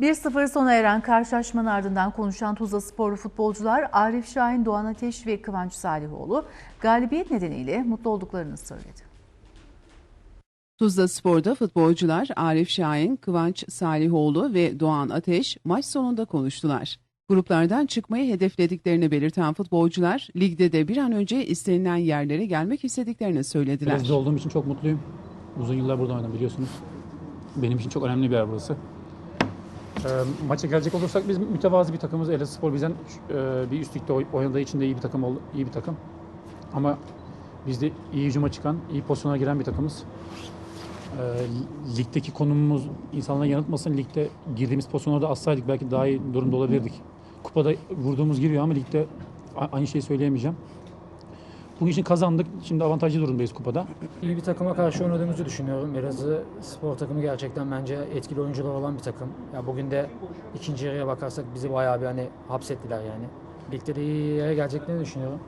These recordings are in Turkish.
1-0 sona eren karşılaşmanın ardından konuşan Tuzla Sporlu futbolcular Arif Şahin, Doğan Ateş ve Kıvanç Salihoğlu galibiyet nedeniyle mutlu olduklarını söyledi. Tuzla Spor'da futbolcular Arif Şahin, Kıvanç Salihoğlu ve Doğan Ateş maç sonunda konuştular. Gruplardan çıkmayı hedeflediklerini belirten futbolcular, ligde de bir an önce istenilen yerlere gelmek istediklerini söylediler. Elazığ'da olduğum için çok mutluyum. Uzun yıllar burada oynadım biliyorsunuz. Benim için çok önemli bir yer burası. Ee, maça gelecek olursak biz mütevazı bir takımız. Elazığ Spor bizden e, bir üst oynadığı için de iyi bir takım oldu, iyi bir takım. Ama biz de iyi hücuma çıkan, iyi pozisyona giren bir takımız. Ee, ligdeki konumumuz insanlara yanıltmasın. Ligde girdiğimiz pozisyonlarda atsaydık belki daha iyi durumda olabilirdik. Kupada vurduğumuz giriyor ama ligde aynı şeyi söyleyemeyeceğim. Bugün için kazandık. Şimdi avantajlı durumdayız kupada. İyi bir takıma karşı oynadığımızı düşünüyorum. Elazığ spor takımı gerçekten bence etkili oyuncular olan bir takım. Ya bugün de ikinci yarıya bakarsak bizi bayağı bir hani hapsettiler yani. Ligde de iyi yere geleceklerini düşünüyorum.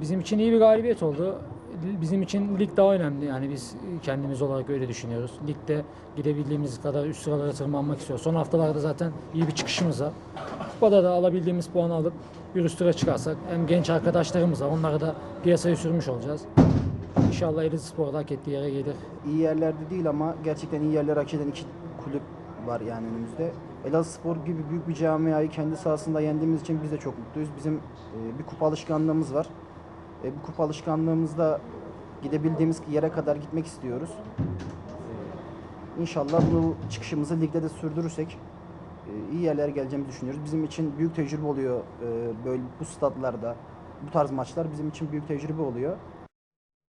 Bizim için iyi bir galibiyet oldu. Bizim için lig daha önemli. Yani biz kendimiz olarak öyle düşünüyoruz. Ligde gidebildiğimiz kadar üst sıralara tırmanmak istiyoruz. Son haftalarda zaten iyi bir çıkışımız var. Kupada da alabildiğimiz puanı alıp bir üst tura çıkarsak hem genç arkadaşlarımız var. Onları da piyasaya sürmüş olacağız. İnşallah Elazığ Spor da hak ettiği yere gelir. iyi yerlerde değil ama gerçekten iyi yerler hak eden iki kulüp var yani önümüzde. Elazığ Spor gibi büyük bir camiayı kendi sahasında yendiğimiz için biz de çok mutluyuz. Bizim e, bir kupa alışkanlığımız var. E, bu kupa alışkanlığımızda gidebildiğimiz yere kadar gitmek istiyoruz. E, İnşallah bu çıkışımızı ligde de sürdürürsek iyi yerlere geleceğimizi düşünüyoruz. Bizim için büyük tecrübe oluyor e, böyle bu statlarda. Bu tarz maçlar bizim için büyük tecrübe oluyor.